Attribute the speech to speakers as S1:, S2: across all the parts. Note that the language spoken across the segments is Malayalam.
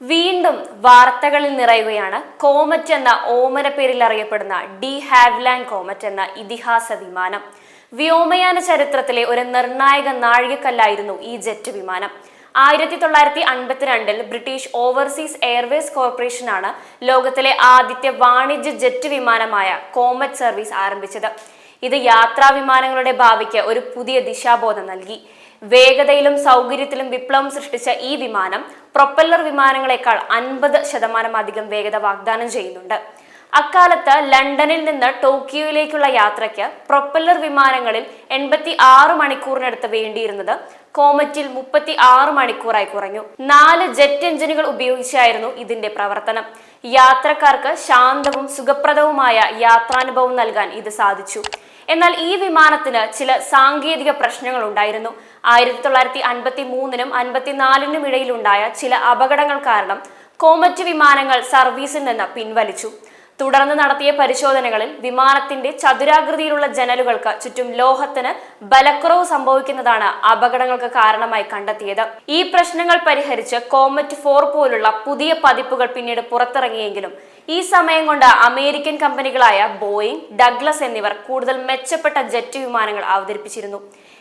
S1: വീണ്ടും വാർത്തകളിൽ നിറയുകയാണ്. കോമറ്റ് എന്ന ഓമന പേരിൽ അറിയപ്പെടുന്ന ഡി ഹാവ്ലാൻഡ് കോമറ്റ് എന്ന ഇതിഹാസ വിമാനം. വ്യോമയാന ചരിത്രത്തിലെ ഒരു നിർണായക നാഴികക്കല്ലായിരുന്നു ഈ ജെറ്റ് വിമാനം. ആയിരത്തി തൊള്ളായിരത്തി അൻപത്തിരണ്ടിൽ ബ്രിട്ടീഷ് ഓവർസീസ് എയർവേസ് കോർപ്പറേഷനാണ് ലോകത്തിലെ ആദ്യത്തെ വാണിജ്യ ജെറ്റ് വിമാനമായ കോമറ്റ് സർവീസ് ആരംഭിച്ചത്. ഇത് യാത്രാ വിമാനങ്ങളുടെ ഭാവിക്ക് ഒരു പുതിയ ദിശാബോധം നൽകി. വേഗതയിലും സൗകര്യത്തിലും വിപ്ലവം സൃഷ്ടിച്ച ഈ വിമാനം പ്രൊപ്പല്ലർ വിമാനങ്ങളെക്കാൾ അൻപത് ശതമാനം അധികം വേഗത വാഗ്ദാനം ചെയ്യുന്നുണ്ട്. അക്കാലത്ത് ലണ്ടനിൽ നിന്ന് ടോക്കിയോയിലേക്കുള്ള യാത്രയ്ക്ക് പ്രൊപ്പല്ലർ വിമാനങ്ങളിൽ എൺപത്തി ആറ് മണിക്കൂറിനടുത്ത് വേണ്ടിയിരുന്നത് കോമറ്റിൽ മുപ്പത്തി ആറ് മണിക്കൂറായി കുറഞ്ഞു. നാല് ജെറ്റ് എഞ്ചിനുകൾ ഉപയോഗിച്ചായിരുന്നു ഇതിന്റെ പ്രവർത്തനം. യാത്രക്കാർക്ക് ശാന്തവും സുഖപ്രദവുമായ യാത്രാനുഭവം നൽകാൻ ഇത് സാധിച്ചു. എന്നാൽ ഈ വിമാനത്തിന് ചില സാങ്കേതിക പ്രശ്നങ്ങൾ ഉണ്ടായിരുന്നു. ആയിരത്തി തൊള്ളായിരത്തി അൻപത്തി മൂന്നിനും അൻപത്തിനാലിനും ഇടയിലുണ്ടായ ചില അപകടങ്ങൾ കാരണം കോമറ്റ് വിമാനങ്ങൾ സർവീസിൽ നിന്ന് പിൻവലിച്ചു. തുടർന്ന് നടത്തിയ പരിശോധനകളിൽ വിമാനത്തിന്റെ ചതുരാകൃതിയിലുള്ള ജനലുകൾക്ക് ചുറ്റും ലോഹത്തിന് ബലക്കുറവ് സംഭവിക്കുന്നതാണ് അപകടങ്ങൾക്ക് കാരണമായി കണ്ടെത്തിയത്. ഈ പ്രശ്നങ്ങൾ പരിഹരിച്ച് കോമറ്റ് ഫോർ പോലുള്ള പുതിയ പതിപ്പുകൾ പിന്നീട് പുറത്തിറങ്ങിയെങ്കിലും ഈ സമയം കൊണ്ട് അമേരിക്കൻ കമ്പനികളായ ബോയിങ് ഡഗ്ലസ് എന്നിവർ കൂടുതൽ മെച്ചപ്പെട്ട ജെറ്റ് വിമാനങ്ങൾ അവതരിപ്പിച്ചിരുന്നു.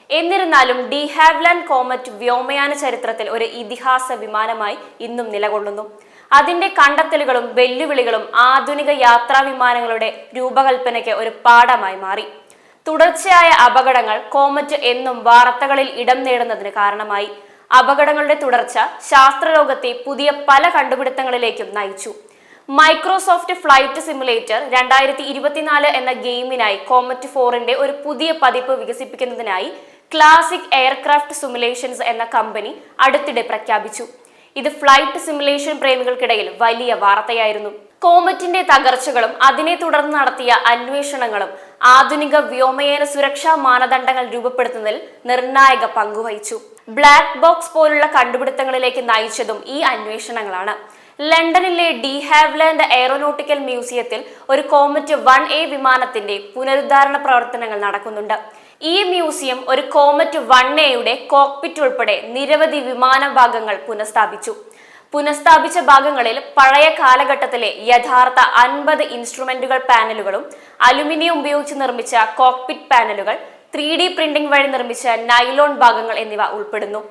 S1: എന്നിരുന്നാലും ഡി ഹാവ്ലാൻഡ് കോമറ്റ് വ്യോമയാന ചരിത്രത്തിൽ ഒരു ഇതിഹാസ വിമാനമായി ഇന്നും നിലകൊള്ളുന്നു. അതിന്റെ കണ്ടെത്തലുകളും വെല്ലുവിളികളും ആധുനിക യാത്രാ വിമാനങ്ങളുടെ രൂപകൽപ്പനയ്ക്ക് ഒരു പാഠമായി മാറി. തുടർച്ചയായ അപകടങ്ങൾ കോമറ്റ് എന്നും വാർത്തകളിൽ ഇടം നേടുന്നതിന് കാരണമായി. അപകടങ്ങളുടെ തുടർച്ച ശാസ്ത്രലോകത്തെ പുതിയ പല കണ്ടുപിടുത്തങ്ങളിലേക്കും നയിച്ചു. മൈക്രോസോഫ്റ്റ് ഫ്ലൈറ്റ് സിമുലേറ്റർ രണ്ടായിരത്തി ഇരുപത്തിനാല് എന്ന ഗെയിമിനായി കോമറ്റ് ഫോറിന്റെ ഒരു പുതിയ പതിപ്പ് വികസിപ്പിക്കുന്നതിനായി ക്ലാസിക് എയർക്രാഫ്റ്റ് സിമുലേഷൻസ് എന്ന കമ്പനി അടുത്തിടെ പ്രഖ്യാപിച്ചു. ഇത് ഫ്ലൈറ്റ് സിമുലേഷൻ പ്രേമികൾക്കിടയിൽ വലിയ വാർത്തയായിരുന്നു. കോമറ്റിന്റെ തകർച്ചകളും അതിനെ തുടർന്ന് നടത്തിയ അന്വേഷണങ്ങളും ആധുനിക വ്യോമയാന സുരക്ഷാ മാനദണ്ഡങ്ങൾ രൂപപ്പെടുത്തുന്നതിൽ നിർണായക പങ്കുവഹിച്ചു. ബ്ലാക്ക് ബോക്സ് പോലുള്ള കണ്ടുപിടുത്തങ്ങളിലേക്ക് നയിച്ചതും ഈ അന്വേഷണങ്ങളാണ്. ലണ്ടനിലെ ഡി ഹാവ്ലാൻഡ് എയറോനോട്ടിക്കൽ മ്യൂസിയത്തിൽ ഒരു കോമറ്റ് വൺ എ വിമാനത്തിന്റെ പുനരുദ്ധാരണ പ്രവർത്തനങ്ങൾ നടക്കുന്നുണ്ട്. ഈ മ്യൂസിയം ഒരു കോമറ്റ് വൺ എയുടെ കോക്പിറ്റ് ഉൾപ്പെടെ നിരവധി വിമാന ഭാഗങ്ങൾ പുനഃസ്ഥാപിച്ചു. പുനഃസ്ഥാപിച്ച ഭാഗങ്ങളിൽ പഴയ കാലഘട്ടത്തിലെ യഥാർത്ഥ അൻപത് ഇൻസ്ട്രുമെന്റുകൾ പാനലുകളും അലുമിനിയം ഉപയോഗിച്ച് നിർമ്മിച്ച കോക്പിറ്റ് പാനലുകൾ ത്രീ ഡി പ്രിന്റിംഗ് വഴി നിർമ്മിച്ച നൈലോൺ ഭാഗങ്ങൾ എന്നിവ ഉൾപ്പെടുന്നു.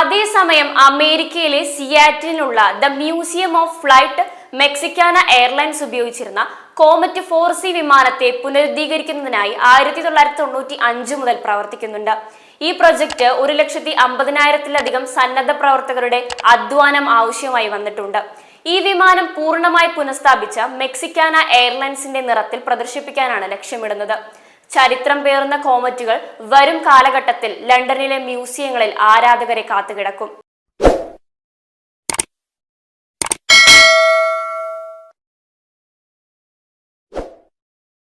S1: അതേസമയം അമേരിക്കയിലെ സിയാറ്റിനുള്ള the museum of flight Mexicana airlines ഉപയോഗിച്ചിരുന്ന കോമറ്റ് ഫോർ സി വിമാനത്തെ പുനരുദ്ധീകരിക്കുന്നതിനായി ആയിരത്തി തൊള്ളായിരത്തി തൊണ്ണൂറ്റി അഞ്ച് മുതൽ പ്രവർത്തിക്കുന്നുണ്ട്. ഈ പ്രൊജക്ട് ഒരു ലക്ഷത്തി അമ്പതിനായിരത്തിലധികം സന്നദ്ധ പ്രവർത്തകരുടെ അധ്വാനം ആവശ്യമായി വന്നിട്ടുണ്ട്. ഈ വിമാനം പൂർണമായി പുനഃസ്ഥാപിച്ച മെക്സിക്കാന എയർലൈൻസിന്റെ നിറത്തിൽ പ്രദർശിപ്പിക്കാനാണ് ലക്ഷ്യമിടുന്നത്. ചരിത്രം പേറുന്ന കോമറ്റുകൾ വരും കാലഘട്ടത്തിൽ ലണ്ടനിലെ മ്യൂസിയങ്ങളിൽ ആരാധകരെ കാത്തുകിടക്കും.